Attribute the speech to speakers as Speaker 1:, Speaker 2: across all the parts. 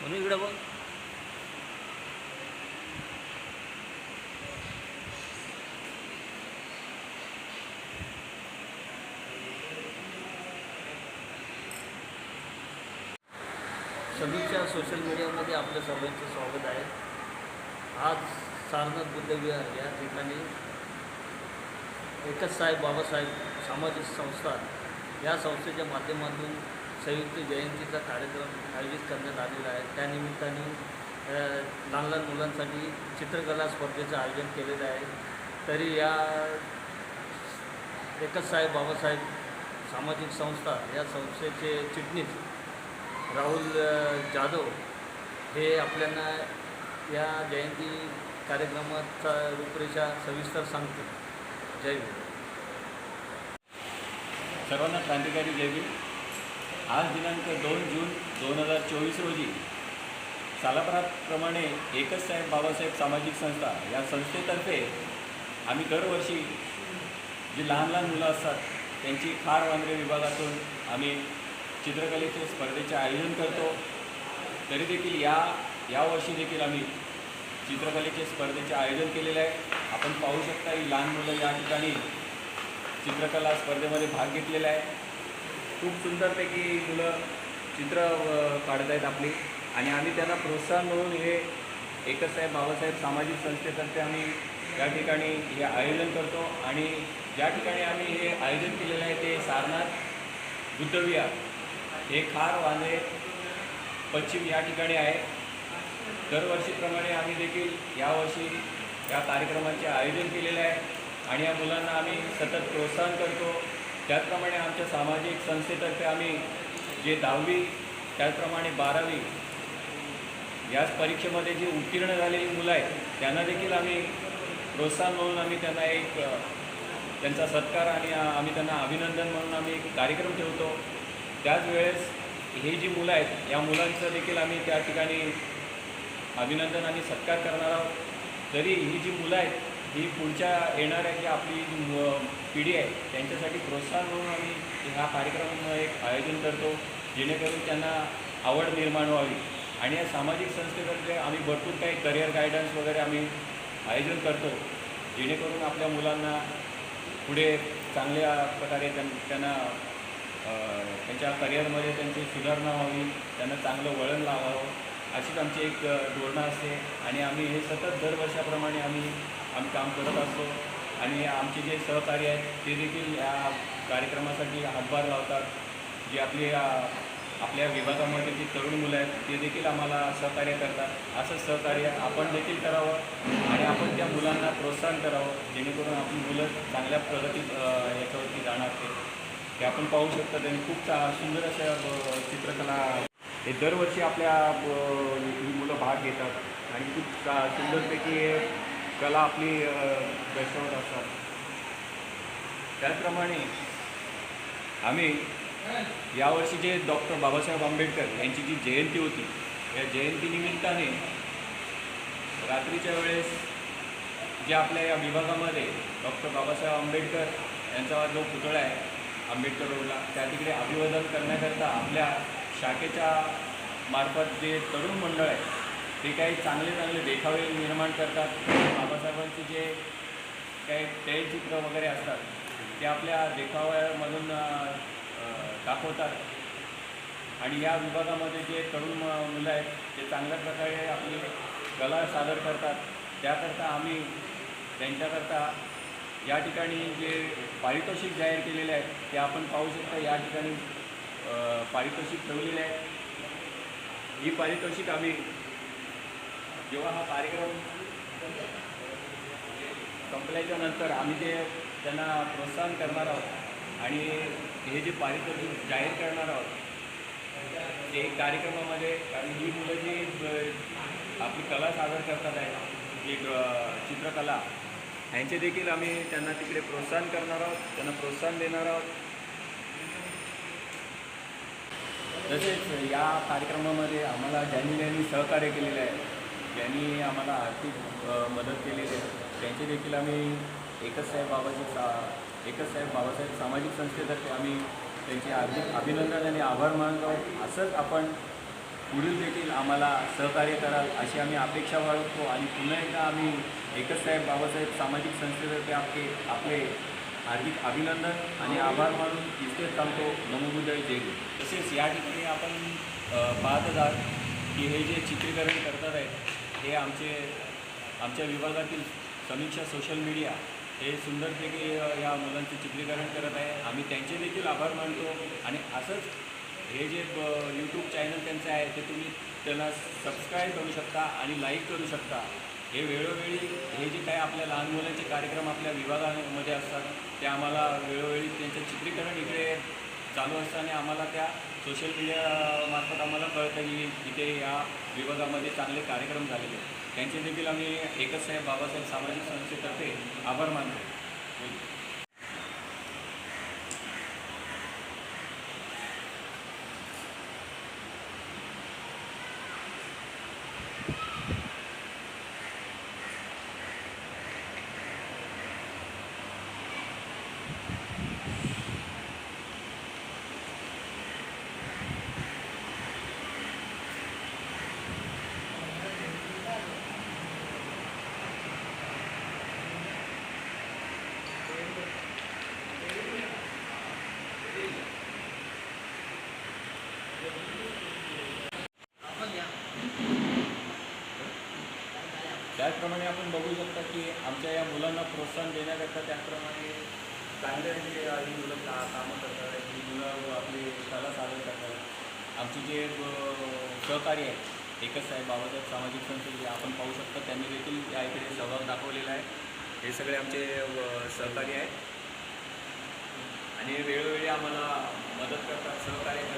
Speaker 1: म्हणून इकडं बघ. समीक्षा सोशल मीडियामध्ये आपल्या सर्वांचं स्वागत आहे. आज सारनाथ बुद्धविहार या ठिकाणी एकच साहेब बाबासाहेब सामाजिक संस्था या संस्थेच्या माध्यमातून संयुक्त जयंतीचा कार्यक्रम आयोजित करण्यात आलेला आहे. त्यानिमित्ताने लहान लहान मुलांसाठी चित्रकला स्पर्धेचं आयोजन केलेलं आहे. तरी या एकच साहेब बाबासाहेब सामाजिक संस्था या संस्थेचे चिटणीस राहुल जाधव हे आपल्याला या जयंती कार्यक्रमाचा रूपरेषा सविस्तर सांगतील. जय
Speaker 2: सर्वांना क्रांतिकारी जयवीर आज दिनांक दोन जून दोन हजार चोवीस रोजी सालापराप्रमाणे एकच साहेब बाबासाहेब सामाजिक संस्था या संस्थेतर्फे आम्ही दरवर्षी जी लहान लहान मुलं असतात त्यांची खार वांद्रे विभागातून आम्ही चित्रकलेचे स्पर्धेचे आयोजन करतो. तरी देखील या यावर्षी देखील आम्ही चित्रकलेचे स्पर्धेचे आयोजन केलेले आहे. आपण पाहू शकता ही लहान मुलं या ठिकाणी चित्रकला स्पर्धेमध्ये भाग घेतलेला आहे खूप सुंदरपैकी मुलं चित्र काढत आहेत आपली. आणि आम्ही त्यांना प्रोत्साहन म्हणून हे एकच साहेब बाबासाहेब सामाजिक संस्थेतर्फे आम्ही या ठिकाणी हे आयोजन करतो. आणि ज्या ठिकाणी आम्ही हे आयोजन केलेलं आहे ते सारनाथ बुद्धविहार हे खार वांदे पश्चिम या ठिकाणी आहे. दरवर्षीप्रमाणे आम्ही देखील यावर्षी या कार्यक्रमाचे आयोजन केलेलं आहे. आणि या मुलांना आम्ही सतत प्रोत्साहन करतो. त्याचप्रमाणे आमच्या सामाजिक संस्थेतर्फे आम्ही जे दहावी त्याचप्रमाणे बारावी याच परीक्षेमध्ये जी उत्तीर्ण झालेली मुलं आहेत त्यांना देखील आम्ही प्रोत्साहन म्हणून आम्ही त्यांना एक त्यांचा सत्कार आणि आम्ही त्यांना अभिनंदन म्हणून आम्ही एक कार्यक्रम ठेवतो. त्याच वेळेस हे जी मुलं आहेत या मुलांचं देखील आम्ही त्या ठिकाणी अभिनंदन आणि सत्कार करणार आहोत. तरी ही जी मुलं आहेत ही पुढच्या येणाऱ्या जी आपली पिढी आहे त्यांच्यासाठी प्रोत्साहन म्हणून आम्ही हा कार्यक्रम एक आयोजन करतो जेणेकरून त्यांना आवड निर्माण व्हावी. आणि या सामाजिक संस्थेतर्फे आम्ही भरपूर काही करिअर गायडन्स वगैरे आम्ही आयोजन करतो जेणेकरून आपल्या मुलांना पुढे चांगल्या प्रकारे त्यां त्यांना त्यांच्या करिअरमध्ये त्यांची सुधारणा व्हावी त्यांना चांगलं वळण लावावं. अशीच आमची एक धोरणं असते. आणि आम्ही हे सतत दरवर्षाप्रमाणे आम्ही आम्ही काम करत असतो. आणि आमचे जे सहकारी आहेत ते देखील या कार्यक्रमासाठी हातभार लावतात. जे आपली आपल्या विभागामध्ये जी तरुण मुलं आहेत ते देखील आम्हाला सहकार्य करतात. असं सहकार्य आपण देखील करावं आणि आपण त्या मुलांना प्रोत्साहन करावं जेणेकरून आपली मुलं चांगल्या प्रगतीत याच्यावरती जाणार ते आपण पाहू शकतो त्यांनी. खूप चा सुंदर अशा चित्रकला हे दरवर्षी आपल्या ही मुलं भाग घेतात. आणि खूप सुंदरपैकी कला आपली दर्शवत असतात. त्याचप्रमाणे आम्ही यावर्षी जे डॉक्टर बाबासाहेब आंबेडकर यांची जी जयंती होती या जयंतीनिमित्ताने रात्रीच्या वेळेस जे आपल्या या विभागामध्ये डॉक्टर बाबासाहेब आंबेडकर यांचा जो पुतळा आहे आंबेडकर रोडला त्या तिकडे अभिवादन करण्याकरता आपल्या शाखेच्या मार्फत जे तरुण मंडळ आहे ते काही चांगले चांगले देखावे निर्माण करतात. बाबासाहेबांचे जे काही तैलचित्र वगैरे असतात ते आपल्या देखाव्यामधून दाखवतात. आणि या विभागामध्ये जे तरुण मुलं आहेत ते चांगल्या प्रकारे आपली कला सादर करतात. त्याकरता आम्ही त्यांच्याकरता या ठिकाणी जे पारितोषिक जाहीर केलेले आहेत ते आपण पाहू शकता या ठिकाणी पारितोषिक ठेवलेले आहे. ही पारितोषिक आम्ही जेव्हा हा कार्यक्रम संपल्याच्या नंतर आम्ही ते त्यांना प्रोत्साहन करणार आहोत आणि हे जे पारितोषिक जाहीर करणार आहोत ते कार्यक्रमामध्ये कारण ही मुलं जी आपली कला सादर करतात आहे एक चित्रकला ह्यांचे देखील आम्ही त्यांना तिकडे प्रोत्साहन करणार आहोत त्यांना प्रोत्साहन देणार आहोत. तसेच या कार्यक्रमामध्ये आम्हाला ज्यांनी ज्यांनी सहकार्य केलेलं आहे ज्यांनी आम्हाला आर्थिक मदत केलेली आहे त्यांचे देखील आम्ही एकच साहेब बाबाजी सा एकच साहेब बाबासाहेब सामाजिक संस्थेतर्फे आम्ही त्यांचे हार्दिक अभिनंदन आणि आभार मानत. आहोत असंच आपण पुढील देखील आम्हाला सहकार्य कराल अशी आम्ही अपेक्षा बाळगतो आणि पुन्हा एकदा आम्ही एकच साहेब बाबासाहेब सामाजिक संस्थेतर्फे आपले आपले हार्दिक अभिनंदन आणि आभार मानून इथेच सांगतो नमोबुद्धाय जय तसेच या ठिकाणी आपण पाहतच आहात की हे जे चित्रीकरण करतात आहेत हे आमचे आमच्या विभागातील समीक्षा सोशल मीडिया हे सुंदरपैकी या मुलांचे चित्रीकरण करत आहे. आम्ही त्यांचे देखील आभार मानतो. आणि असंच हे जे यूट्यूब चॅनल त्यांचं आहे ते तुम्ही त्यांना सबस्क्राईब करू शकता आणि लाईक करू शकता. हे वेळोवेळी हे जे काही आपल्या लहान मुलांचे कार्यक्रम आपल्या विभागामध्ये असतात ते आम्हाला वेळोवेळी त्यांचं चित्रीकरण इकडे चालू असताना आम्हाला त्या सोशल मीडियामार्फत आम्हाला कळतं की इथे या विभागामध्ये चांगले कार्यक्रम झालेले आहेत. त्यांचे देखील आम्ही एकच साहेब बाबासाहेब सामाजिक संस्थेतर्फे आभार मानतो त्याचप्रमाणे आपण बघू शकता की आमच्या या मुलांना प्रोत्साहन देण्याकरता त्याचप्रमाणे चांगले जे ही मुलं का कामं करतात ही मुलं आपली कला सादर करतात. आमचे जे सहकार्य सहकारी आहेत एकच साहेब बाबासाहेब सामाजिक संस्थेचे आपण पाहू शकता त्यांनी देखील या इकडे सहभाग दाखवलेला आहे. हे सगळे आमचे सहकारी आहेत. आणि वेळोवेळी आम्हाला मदत करतात सहकार्य करतात.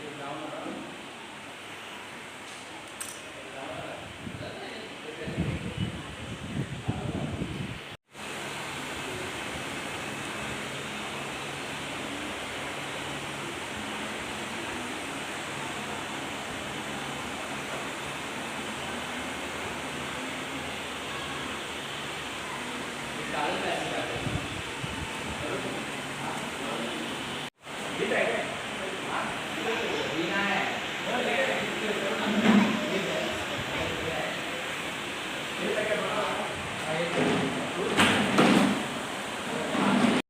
Speaker 2: नका. तू